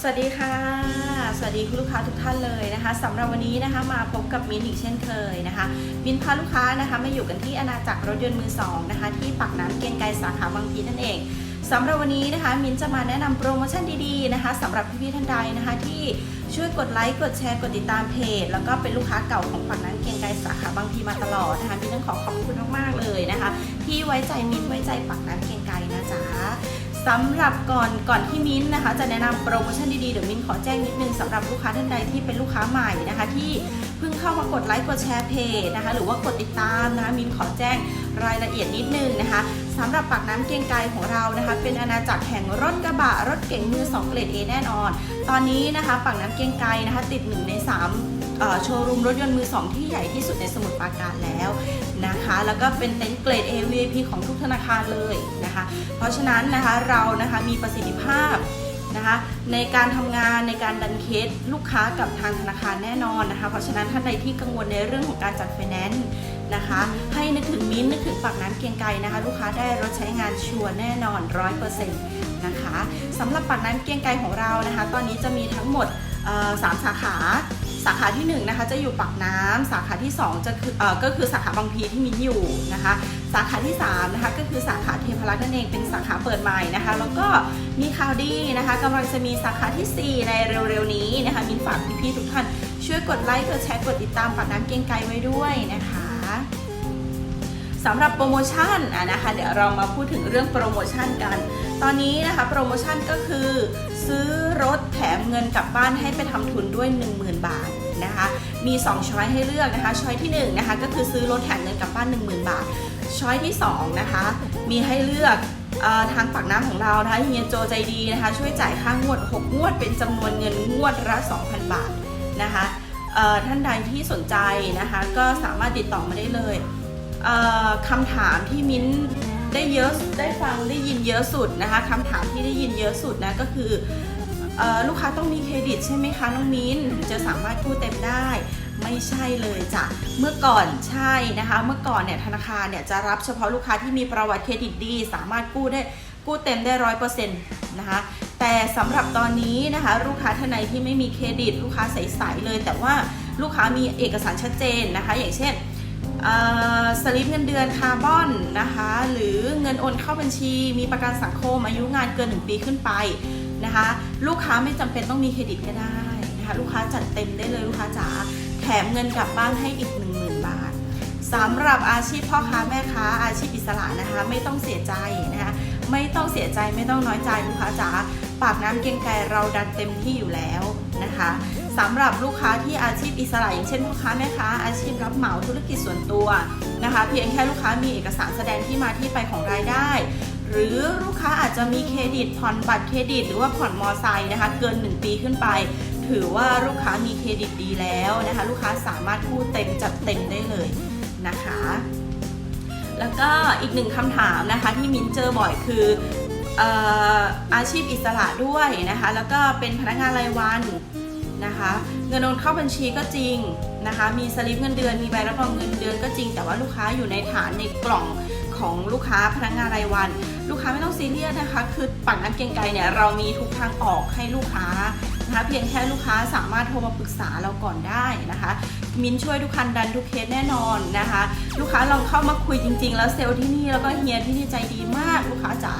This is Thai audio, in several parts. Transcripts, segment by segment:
สวัสดีค่ะ สวัสดีคุณลูกค้าทุกท่านเลยนะคะสำหรับวันนี้นะคะมาพบกับมินอีกเช่นเคยนะคะ มินพาลูกค้านะคะมาอยู่กันที่อาณาจักรรถยนต์มือสองนะคะที่ปากน้ำเกียงไกรสาขาบางพีนั่นเองสำหรับวันนี้นะคะ มินจะมาแนะนำโปรโมชั่นดีๆนะคะสำหรับพี่ๆท่านใดนะคะ ที่ช่วยกดไลค์กดแชร์กดติดตามเพจ แล้วก็เป็นลูกค้าเก่าของปากน้ำเกียงไกรสาขาบางพีมาตลอดนะคะมินต้องขอขอบคุณมากๆเลยนะคะ ที่ไว้ใจมินไว้ใจปากน้ำเกียงไกร สำหรับก่อนก่อนที่มิ้นท์นะคะ จะแนะนำโปรโมชั่นดีๆเดี๋ยวมิ้นขอแจ้งนิดนึงสำหรับลูกค้าท่านใดที่เป็นลูกค้าใหม่นะคะ ที่เพิ่งเข้ามากดไลค์กดแชร์เพจนะคะ หรือว่ากดติดตามนะคะมิ้นขอแจ้งรายละเอียดนิดนึงนะคะสำหรับปากน้ำเกียงไกรของเรานะคะ เป็นอาณาจักรแห่งรถกระบะรถเก๋งมือ2เกรด A แน่นอน ตอนนี้นะคะปากน้ำเกียงไกรนะคะ ติดหนึ่งในสาม โชว์รูมรถยนต์มือสองที่ใหญ่ที่สุดในสมุทรปราการแล้วนะคะ แล้วก็เป็นเต็นท์เกรด A VIP ของทุกธนาคารเลยนะคะ เพราะฉะนั้นนะคะเรานะคะมีประสิทธิภาพนะคะในการทำงานในการดันเคสลูกค้ากับทางธนาคารแน่นอนนะคะ เพราะฉะนั้นท่านใดที่กังวลในเรื่องของการจัดไฟแนนซ์นะคะให้นึกถึงมิ้นท์นึกถึงปากน้ำเกียงไกรนะคะ ลูกค้าได้รถใช้งานชัวร์แน่นอน 100%นะคะสำหรับปากน้ำเกียงไกรของเรานะคะ ตอนนี้จะมีทั้งหมดสามสาขา สาขาที่1นงนะคะจะอยู่ปากน้ำสาขาที่2จะคือเอ่อก็คือสาขาบางพีที่มินอยู่นะคะ สาขาที่3นะคะก็คือสาขาเทพรัตน์นั่นเองเป็นสาขาเปิดใหม่นะคะ แล้วก็มีข่าวดีนะคะกำลังจะมีสาขาทีสี่4 ในเร็วๆนี้นะคะมินฝากพี่ๆทุกท่านช่วยกดไลค์กดแชร์กดติดตามปากน้ำเกียงไกลไว้ด้วยนะคะ สำหรับโปรโมชั่นอะนะคะ เดี๋ยวเรามาพูดถึงเรื่องโปรโมชั่นกัน ตอนนี้นะคะโปรโมชั่นก็คือ ซื้อรถแถมเงินกลับบ้านให้ไปทำทุนด้วย 10,000 บาทนะคะมี 2 ช้อยให้เลือกนะคะ ช้อยที่1นะคะก็คือซื้อรถแถมเงินกลับบ้าน 10,000 บาท ช้อยที่2นะคะมีให้เลือกออทางปากน้ำของเรานะคะเฮียโจใจดีนะคะช่วยจ่ายค่างวด 6 งวด เป็นจำนวนเงินงวดละ 2,000 บาทนะคะท่านใดที่สนใจนะคะก็สามารถติดต่อมาได้เลย คำถามที่มิ้นได้เยอะได้ฟังได้ยินเยอะสุดนะคะคำถามที่ได้ยินเยอะสุดนะก็คืออลูกค้าต้องมีเครดิตใช่ไหมคะน้องมิ้นถึงจะสามารถกู้เต็มได้ไม่ใช่เลยจ้ะ เมื่อก่อนใช่นะคะ เมื่อก่อนเนี่ยธนาคารเนี่ยจะรับเฉพาะลูกค้าที่มีประวัติเครดิตดี สามารถกู้ได้กู้เต็มได้ร้อยเปอร์เซ็นต์นะคะแต่สำหรับตอนนี้นะคะ ลูกค้าท่านใดที่ไม่มีเครดิต ลูกค้าใสๆเลย แต่ว่าลูกค้ามีเอกสารชัดเจนนะคะ อย่างเช่นเสลิปเงินเดือนคาร์บอนนะคะ หรือเงินโอนเข้าบัญชี มีประกันสังคมอายุงานเกิน 1 ปีขึ้นไปนะคะ ลูกค้าไม่จำเป็นต้องมีเครดิตก็ได้นะคะลูกค้าจัดเต็มได้เลยลูกค้าจ๋าแถมเงินกลับบ้านให้อีก 10,000 บาทสำหรับอาชีพพ่อค้าแม่ค้าอาชีพอิสระนะคะ ไม่ต้องเสียใจนะคะไม่ต้องเสียใจไม่ต้องน้อยใจลูกค้าจ๋าปากน้ำเกียงไกรเราดันเต็มที่อยู่แล้ว นะคะสำหรับลูกค้าที่อาชีพอิสระอย่างเช่นพ่อค้าแม่ค้าอาชีพรับเหมาธุรกิจส่วนตัวนะคะ เพียงแค่ลูกค้ามีเอกสารแสดงที่มาที่ไปของรายได้ หรือลูกค้าอาจจะมีเครดิตผ่อนบัตรเครดิต หรือว่าผ่อนมอไซค์นะคะ เกิน 1 ปีขึ้นไป ถือว่าลูกค้ามีเครดิตดีแล้วนะคะ ลูกค้าสามารถกู้เต็มจัดเต็มได้เลยนะคะแล้วก็อีกหนึ่งคำถามนะคะที่มินเจอบ่อยคือ อาชีพอิสระด้วยนะคะ แล้วก็เป็นพนักงานรายวันนะคะ เงินโอนเข้าบัญชีก็จริงนะคะ มีสลิปเงินเดือน มีใบรับรองเงินเดือนก็จริง แต่ว่าลูกค้าอยู่ในฐานในกล่องของลูกค้าพนักงานรายวัน ลูกค้าไม่ต้องซีเรียสนะคะ คือปักน้ำเกียงไกรเนี่ยเรามีทุกทางออกให้ลูกค้านะคะ เพียงแค่ลูกค้าสามารถโทรมาปรึกษาเราก่อนได้นะคะ มินช่วยทุกคันดันทุกเคสแน่นอนนะคะ ลูกค้าลองเข้ามาคุยจริง ๆ แล้วเซลล์ที่นี่แล้วก็เฮียที่นี่ใจดีมากลูกค้าจ๋า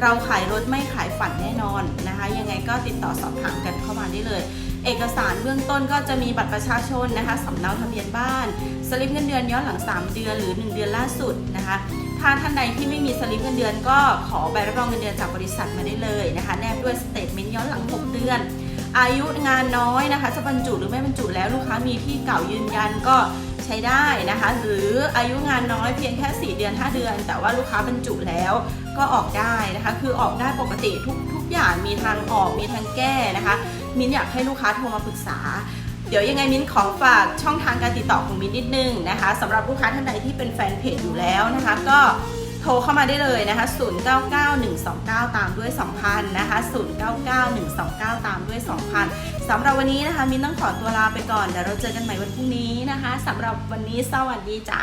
เราขายรถไม่ขายฝันแน่นอนนะคะ ยังไงก็ติดต่อสอบถามกันเข้ามาได้เลย เอกสารเบื้องต้นก็จะมีบัตรประชาชนนะคะสำเนาทะเบียนบ้าน สลิปเงินเดือนย้อนหลัง 3 เดือนหรือ 1 เดือนล่าสุดนะคะถ้าท่านใดที่ไม่มีสลิปเงินเดือนก็ขอใบรับรองเงินเดือนจากบริษัทมาได้เลยนะคะแนบด้วยสเตทเมนต์ย้อนหลัง 6 เดือน อายุงานน้อยนะคะจะบรรจุหรือไม่บรรจุแล้วลูกค้ามีที่เก่ายืนยันก็ ช้ได้นะคะ หรืออายุงานน้อยเพียงแค่ 4 เดือน 5 เดือน แต่ว่าลูกค้าบรรจุแล้วก็ออกได้นะคะ คือออกได้ปกติทุกทุกอย่างมีทางออกมีทางแก้นะคะ มินอยากให้ลูกค้าโทรมาปรึกษาเดี๋ยวยังไงมินขอฝากช่องทางการติดต่อของมินนิดนึงนะคะสำหรับลูกค้าท่านใดที่เป็นแฟนเพจอยู่แล้วนะคะ ก็ โทรเข้ามาได้เลยนะคะ 099129 ตามด้วย 2,000 นะคะ 099129 ตามด้วย 2,000 สำหรับวันนี้นะคะ มินต้องขอตัวลาไปก่อน เดี๋ยวเราเจอกันใหม่วันพรุ่งนี้นะคะ สำหรับวันนี้สวัสดีจ้า